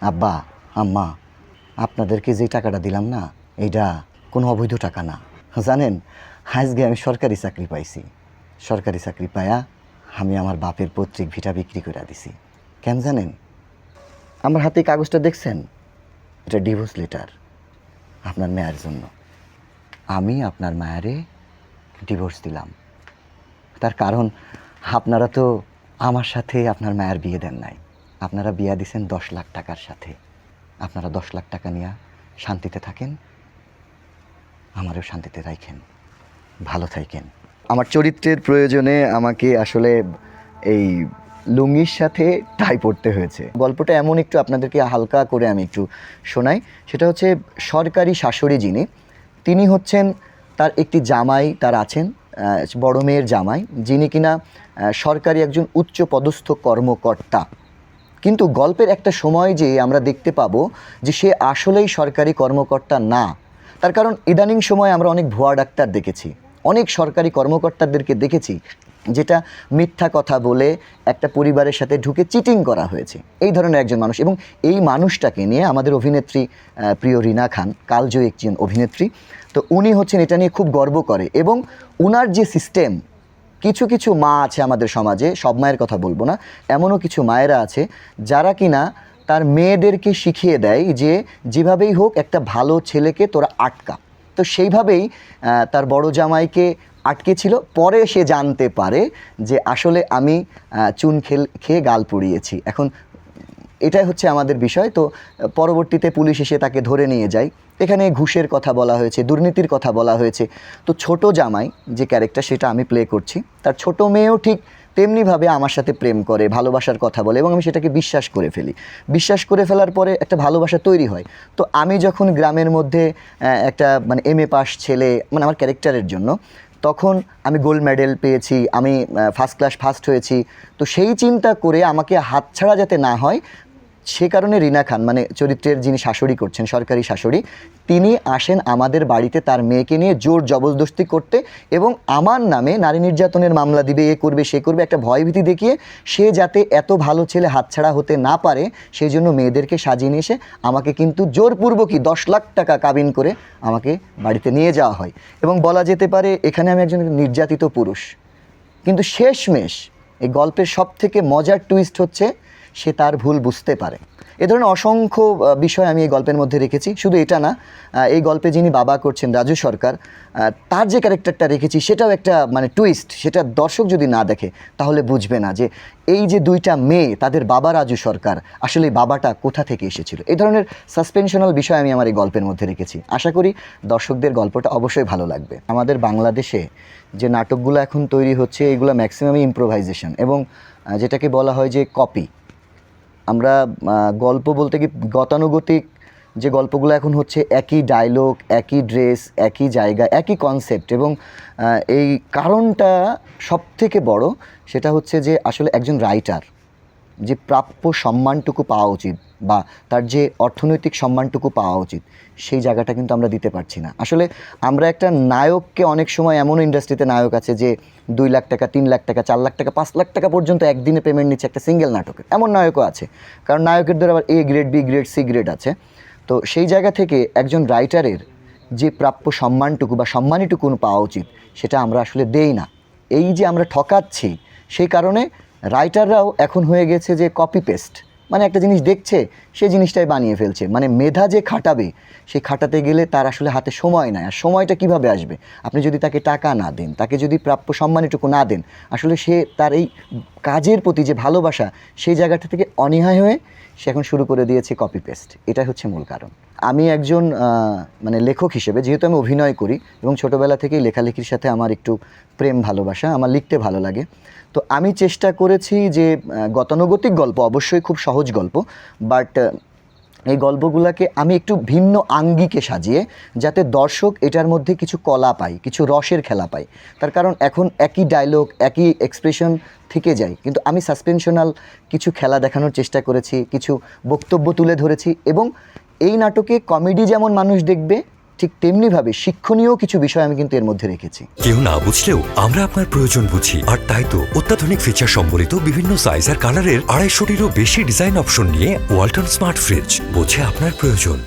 আব্বা, আম্মা, আপনাদেরকে যে টাকাটা দিলাম না এইটা কোনো অবৈধ টাকা না। জানেন, আজকে আমি সরকারি চাকরি পাইছি। সরকারি চাকরি পায়া আমি আমার বাপের পৈতৃক ভিটা বিক্রি করে দিছি। কেন জানেন? আমার হাতে কাগজটা দেখছেন? এটা ডিভোর্স লেটার, আপনার মেয়ের জন্য। আমি আপনার মায়ারে ডিভোর্স দিলাম। তার কারণ, আপনারা তো আমার সাথে আপনার মায়ের বিয়ে দেন নাই। আপনারা বিয়া দিছেন দশ লাখ টাকার সাথে। আপনারা দশ লাখ টাকা নিয়ে শান্তিতে থাকেন, আমারও শান্তিতে রাখেন ভালো থাকেন আমার চরিত্রের প্রয়োজনে আমাকে আসলে এই লুঙ্গির সাথে টাই পড়তে হয়েছে। গল্পটা এমন একটু আপনাদেরকে হালকা করে আমি একটু শোনাই। সেটা হচ্ছে সরকারি শাশুড়ি যিনি, তিনি হচ্ছেন তার একটি জামাই তার আছেন বড় মেয়ের জামাই, যিনি কিনা সরকারি একজন উচ্চ পদস্থ কর্মকর্তা। কিন্তু গল্পের একটা সময় যে আমরা দেখতে পাবো যে সে আসলেই সরকারি কর্মকর্তা না, তার কারণ ইদানিং সময় আমরা অনেক ভুয়া ডাক্তার দেখেছি, অনেক সরকারি কর্মকর্তাদেরকে দেখেছি, যেটা মিথ্যা কথা বলে একটা পরিবারের সাথে ঢুকে চিটিং করা হয়েছে। এই ধরনের একজন মানুষ এবং এই মানুষটাকে নিয়ে আমাদের অভিনেত্রী প্রিয় রিনা খান, কালজয়ী একজন অভিনেত্রী, তো উনি হচ্ছেন এটা নিয়ে খুব গর্ব করে এবং উনার যে সিস্টেম কিছু কিছু মা আছে আমাদের সমাজে, সব মায়ের কথা বলব না, এমনও কিছু মায়েরা আছে যারা কিনা তার মেয়েদেরকে শিখিয়ে দেয় যে যেভাবেই হোক একটা ভালো ছেলেকে তোরা আটকা। তো সেইভাবেই তার বড় জামাইকে আটকে ছিল। পরে সে জানতে পারে যে আসলে আমি চুন খেল, খেয়ে গাল পুড়িয়েছি। এখন এটাই হচ্ছে আমাদের বিষয়। তো, পরবর্তীতে পুলিশ এসে তাকে ধরে নিয়ে যায়। এখানে ঘুষের কথা বলা হয়েছে, দুর্নীতির কথা বলা হয়েছে। তো, ছোট জামাই যে ক্যারেক্টার সেটা আমি প্লে করছি, তার ছোট মেয়েও ঠিক তেমনিভাবে আমার সাথে প্রেম করে, ভালোবাসার কথা বলে এবং আমি সেটাকে বিশ্বাস করে ফেলি। বিশ্বাস করে ফেলার পরে একটা ভালোবাসা তৈরি হয়। তো, আমি যখন গ্রামের মধ্যে একটা মানে এম এ পাস ছেলে মানে আমার ক্যারেক্টারের জন্য, তখন আমি গোল্ড মেডেল পেয়েছি, আমি ফার্স্ট ক্লাস ফার্স্ট হয়েছি। তো, সেই চিন্তা করে আমাকে হাতছাড়া যাতে না হয় সে কারণে রিনা খান মানে চরিত্রের যিনি শাশুড়ি করছেন, সরকারি শাশুড়ি, তিনি আসেন আমাদের বাড়িতে তার মেয়েকে নিয়ে জোর জবরদস্তি করতে এবং আমার নামে নারী নির্যাতনের মামলা দিবে, এ করবে, সে করবে, একটা ভয়ভীতি দেখিয়ে সে যাতে এত ভালো ছেলে হাতছাড়া হতে না পারে সেই জন্য মেয়েদেরকে সাজিয়ে নিয়ে এসে আমাকে কিন্তু জোরপূর্বকই দশ লাখ টাকা কাবিন করে আমাকে বাড়িতে নিয়ে যাওয়া হয়। এবং বলা যেতে পারে, এখানে আমি একজন নির্যাতিত পুরুষ। কিন্তু শেষমেশ এই গল্পের সব থেকে মজার টুইস্ট হচ্ছে সে তার ভুল বুঝতে পারে। এ ধরনের অসংখ্য বিষয় আমি এই গল্পের মধ্যে রেখেছি। শুধু এটা না এই গল্পে যিনি বাবা করছেন রাজু সরকার তার যে ক্যারেক্টারটা রেখেছি, সেটাও একটা মানে টুইস্ট সেটা দর্শক যদি না দেখে, তাহলে বুঝবে না যে এই যে দুইটা মেয়ে, তাদের বাবা রাজু সরকার, আসলে বাবাটা কোথা থেকে এসেছিল? এই ধরনের সাসপেনশনাল বিষয় আমি আমার এই গল্পের মধ্যে রেখেছি। আশা করি দর্শকদের গল্পটা অবশ্যই ভালো লাগবে। আমাদের বাংলাদেশে যে নাটকগুলো এখন তৈরি হচ্ছে, এগুলো ম্যাক্সিমামই ইম্প্রোভাইজেশন এবং যেটাকে বলা হয় যে কপি আমরা গল্প বলতে কি, গতানুগতিক যে গল্পগুলো এখন হচ্ছে, একই ডায়লগ একই ড্রেস একই জায়গা, একই কনসেপ্ট এবং এই কারণটা সব থেকে বড়, সেটা হচ্ছে যে আসলে একজন রাইটার যে প্রাপ্য সম্মানটুকু পাওয়া উচিত। বা তার যে অর্থনৈতিক সম্মানটুকু পাওয়া উচিত, সেই জায়গাটা কিন্তু আমরা দিতে পারছি না। আসলে আমরা একটা নায়ককে অনেক সময় এমনও ইন্ডাস্ট্রিতে নায়ক আছে যে দুই লাখ টাকা, তিন লাখ টাকা, চার লাখ টাকা, পাঁচ লাখ টাকা পর্যন্ত একদিনে পেমেন্ট নিচ্ছে একটা সিঙ্গেল নাটকের এমন নায়কও আছে। কারণ নায়কের দ্বারা আবার A grade B grade C grade আছে। তো সেই জায়গা থেকে একজন রাইটারের যে প্রাপ্য সম্মানটুকু বা সম্মানীটুকু পাওয়া উচিত, সেটা আমরা আসলে দেই না। এই যে আমরা ঠকাচ্ছি, সেই কারণে রাইটাররাও এখন হয়ে গেছে যে কপি পেস্ট মানে একটা জিনিস দেখছে, সে জিনিসটাই বানিয়ে ফেলছে। মানে মেধা যে খাটাবে, সে খাটাতে গেলে তার আসলে হাতে সময় নাই। আর সময়টা কীভাবে আসবে? আপনি যদি তাকে টাকা না দেন, তাকে যদি প্রাপ্য সম্মানটুকু না দেন, আসলে সে তার এই কাজের প্রতি যে ভালোবাসা, সেই জায়গাটা থেকে অনীহায় হয়ে সে এখন শুরু করে দিয়েছে কপি পেস্ট এটাই হচ্ছে মূল কারণ। আমি একজন মানে লেখক হিসেবে, যেহেতু আমি অভিনয় করি এবং ছোটোবেলা থেকেই লেখালেখির সাথে আমার একটু প্রেম, ভালোবাসা, আমার লিখতে ভালো লাগে। তো আমি চেষ্টা করেছি যে গতানুগতিক গল্প, অবশ্যই খুব সহজ গল্প, বাট এই গল্পগুলোকে আমি একটু ভিন্ন আঙ্গিকে সাজিয়ে যাতে দর্শক এটার মধ্যে কিছু কলা পায়, কিছু রসের খেলা পায়। তার কারণ এখন একই ডায়লগ একই এক্সপ্রেশন থেকে যায়, কিন্তু আমি সাসপেনশনাল কিছু খেলা দেখানোর চেষ্টা করেছি, কিছু বক্তব্য তুলে ধরেছি এবং এই নাটকে কমেডি যেমন মানুষ দেখবে, ঠিক তেমনিভাবে শিক্ষণীয় কিছু বিষয় আমি কিন্তু এর মধ্যে রেখেছি। কেউ না বুঝলেও আমরা আপনার প্রয়োজন বুঝি। আর তাই তো অত্যাধুনিক ফিচার সম্বলিত বিভিন্ন সাইজ আর কালারের আড়াইশোটিরও বেশি ডিজাইন অপশন নিয়ে ওয়ালটন স্মার্ট ফ্রিজ বোঝে আপনার প্রয়োজন।